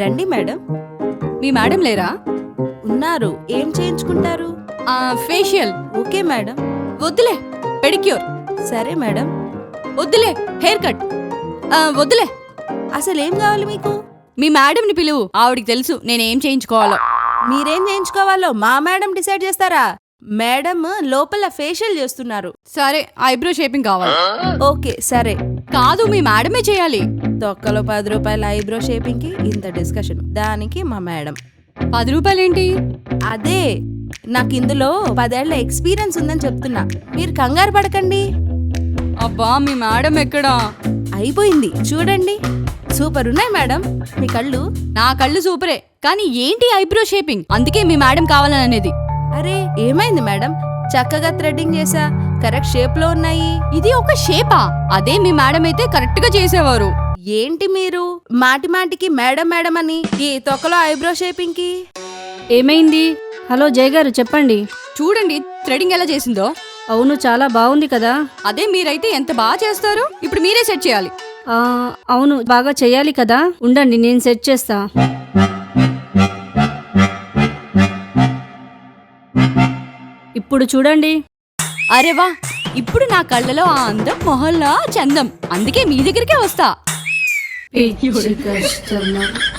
రండి మేడం. మీ మేడం లేరా? ఉన్నారు. ఏం చేయించుకుంటారు? ఆ, ఫేషియల్. Okay madam. వద్దులే పెడిక్యూర్. సరే మేడం. వద్దులే హెయిర్ కట్. ఆ, వద్దులే. అసలు ఏం కావాలి మీకు? మీ మేడంని పిలువు. ఆవిడికి తెలుసు నేనేం చేయించుకోవాలో. మీరేం చేయించుకోవాలో? మా మేడం డిసైడ్ చేస్తారా? మేడం లోపల ఫేషియల్ చేస్తున్నారు. సరే ఐబ్రో షేపింగ్ కావాలి. ఓకే సరే. కాదు మీ మేడమే చేయాలి. తొక్కలో పది రూపాయల ఐబ్రో షేపింగ్కి ఇంత డిస్కషన్. దానికి మా మేడం. పది రూపాయలేంటి? అదే నాకు ఇందులో పదేళ్ళ ఎక్స్పీరియన్స్ ఉందని చెప్తున్నా. మీరు కంగారు పడకండి. అబ్బా మీ మేడం ఎక్కడా? అయిపోయింది. చూడండి. సూపర్ ఉన్నాయి మేడం. మీ కళ్ళు? నా కళ్ళు సూపరే. కానీ ఏంటి ఐబ్రో షేపింగ్? అందుకే మీ మేడం కావాలని అనేది. అరే ఏమైంది మేడం? చక్కగా థ్రెడ్డింగ్ చేసా కరెక్ట్ షేప్లో ఉన్నాయి. ఇది ఒక షేపా? అదే మీ మేడం అయితే కరెక్ట్గా చేసేవారు. ఏంటి మీరు? మాటి మాటికి మేడం మేడం అని ఈ తొక్కలో ఐబ్రో షేపింగ్కి ఏమైంది? హలో జయ గారు చెప్పండి. చూడండి థ్రెడింగ్ ఎలా చేసిందో. అవును చాలా బాగుంది కదా. అదే మీరైతే ఎంత బాగా చేస్తారు ఇప్పుడు మీరే సెట్ చేయాలి. ఆ, అవును బాగా చెయ్యాలి కదా. ఉండండి నేను సెట్ చేస్తా. ఇప్పుడు చూడండి. అరే వా ఇప్పుడు నా కళ్ళలో ఆ అందం మొహల్లా చందం. అందుకే మీ దగ్గరికే వస్తా. Hiç çıkıştırmak.